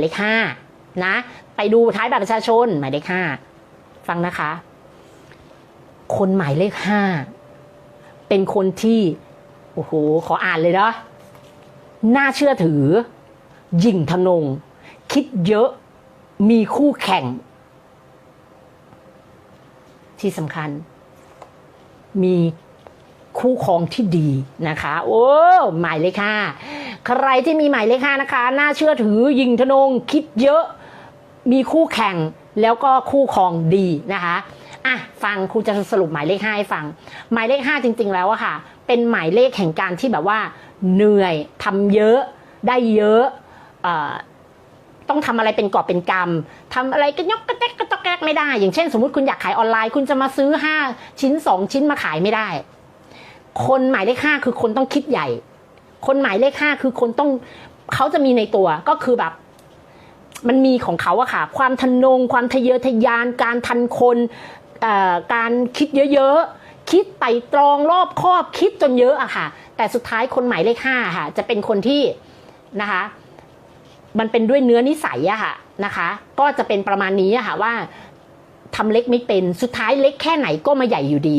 เลขห้านะ ไปดูท้ายบัตรประชาชนหมายเลขห้าฟังนะคะ คนหมายเลขห้าเป็นคนที่โอ้โหขออ่านเลยนะน่าเชื่อถือ ยิ่งทะนง คิดเยอะมีคู่แข่ง ที่สำคัญ มีคู่ครองที่ดีนะคะ โอ้หมายเลขห้า ใครที่มีหมายเลขห้านะคะ น่าเชื่อถือยิงทะนงคิดเยอะ มีคู่แข่งแล้วก็คู่ครองดีนะคะอะฟังครูจะสรุปหมายเลขห้าให้ฟัง หมายเลขห้าจริง ๆ แล้วอะค่ะ เป็นหมายเลขแห่งการที่แบบว่า เหนื่อยทำเยอะได้เยอะเอ่อต้องทำอะไรเป็นกอบเป็นกำทำอะไรก็ยกกระแทกกระตอกแกกไม่ได้ อย่างเช่น สมมติคุณอยากขายออนไลน์ คุณจะมาซื้อ 5 ชิ้น 2 ชิ้นมาขายไม่ได้ คนหมายเลขห้าคือคนต้องคิดใหญ่ คนหมายเลขห้าคือคนต้องเขาจะมีในตัวก็คือแบบ มันมีของเขาอะค่ะ ความทะนง ความทะเยอทะยาน การทันคนการคิดเยอะๆ คิดไต่ตรองรอบครอบคิดจนเยอะอะค่ะ แต่สุดท้ายคนหมายเลขห้าค่ะ จะเป็นคนที่นะคะมันเป็นด้วยเนื้อนิสัยอะค่ะนะคะ ก็จะเป็นประมาณนี้อะค่ะว่าทำเล็กไม่เป็นสุดท้ายเล็กแค่ไหนก็มาใหญ่อยู่ดี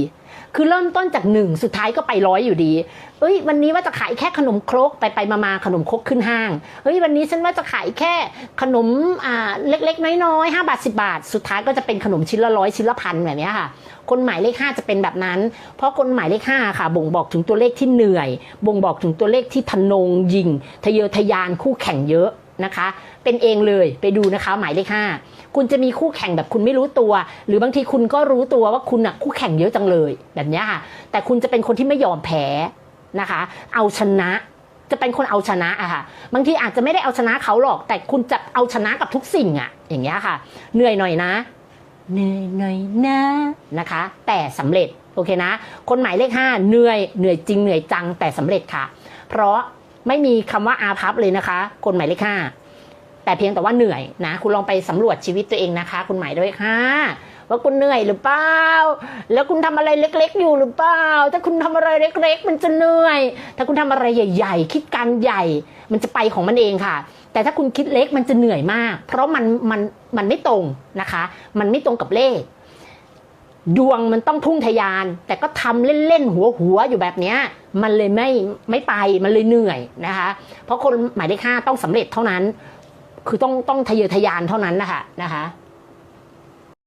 คือเริ่มต้นจากหนึ่งสุดท้ายก็ไปร้อยอยู่ดี เอ้ย วันนี้ว่าจะขายแค่ขนมครกไปไปมามาขนมครกขึ้นห้าง เฮ้ย วันนี้ฉันว่าจะขายแค่ขนมอ่าเล็กๆ น้อยๆห้าบาทสิบาท สุดท้ายก็จะเป็นขนมชิ้นละร้อยชิ้นละพันแบบนี้ค่ะ คนหมายเลขห้าจะเป็นแบบนั้น เพราะคนหมายเลขห้าค่ะ บ่งบอกถึงตัวเลขที่เหนื่อย บ่งบอกถึงตัวเลขที่ทะนงยิง ทะเยอทะยานคู่แข่งเยอะ นะคะ เป็นเองเลยไปดูนะคะหมายเลขห้าคุณจะมีคู่แข่งแบบคุณไม่รู้ตัว หรือบางทีคุณก็รู้ตัวว่าคุณอะคู่แข่งเยอะจังเลยแบบนี้ค่ะ แต่คุณจะเป็นคนที่ไม่ยอมแพ้นะคะ เอาชนะจะเป็นคนเอาชนะอะค่ะ บางทีอาจจะไม่ได้เอาชนะเขาหรอก แต่คุณจะเอาชนะกับทุกสิ่งอะอย่างเงี้ยค่ะ เหนื่อยหน่อยนะ เหนื่อยหน่อยนะนะคะ แต่สำเร็จโอเคนะ คนหมายเลขห้าเหนื่อยเหนื่อยจริงเหนื่อยจังแต่สำเร็จค่ะ เพราะ ไม่มีคำว่าอาพับเลยนะคะ คนหมายเลขห้าแต่เพียงแต่ว่าเหนื่อยนะ คุณลองไปสำรวจชีวิตตัวเองนะคะ คุณหมายเลขห้าว่าคุณเหนื่อยหรือเปล่า แล้วคุณทำอะไรเล็ก ๆ อยู่หรือเปล่า ถ้าคุณทำอะไรเล็ก ๆ มันจะเหนื่อย ถ้าคุณทำอะไรใหญ่ ๆ คิดการใหญ่ มันจะไปของมันเองค่ะ แต่ถ้าคุณคิดเล็กมันจะเหนื่อยมาก เพราะมันมันมันไม่ตรงนะคะ มันไม่ตรงกับเลข ดวงมันต้องพุ่งทะยาน แต่ก็ทำเล่นๆหัวหัวๆอยู่แบบเนี้ยมันเลยไม่ไม่ไปมันเลยเหนื่อยนะคะ เพราะคนหมายเลขห้าต้องสำเร็จเท่านั้น คือต้องต้องทะเยอทะยานเท่านั้นนะคะนะคะ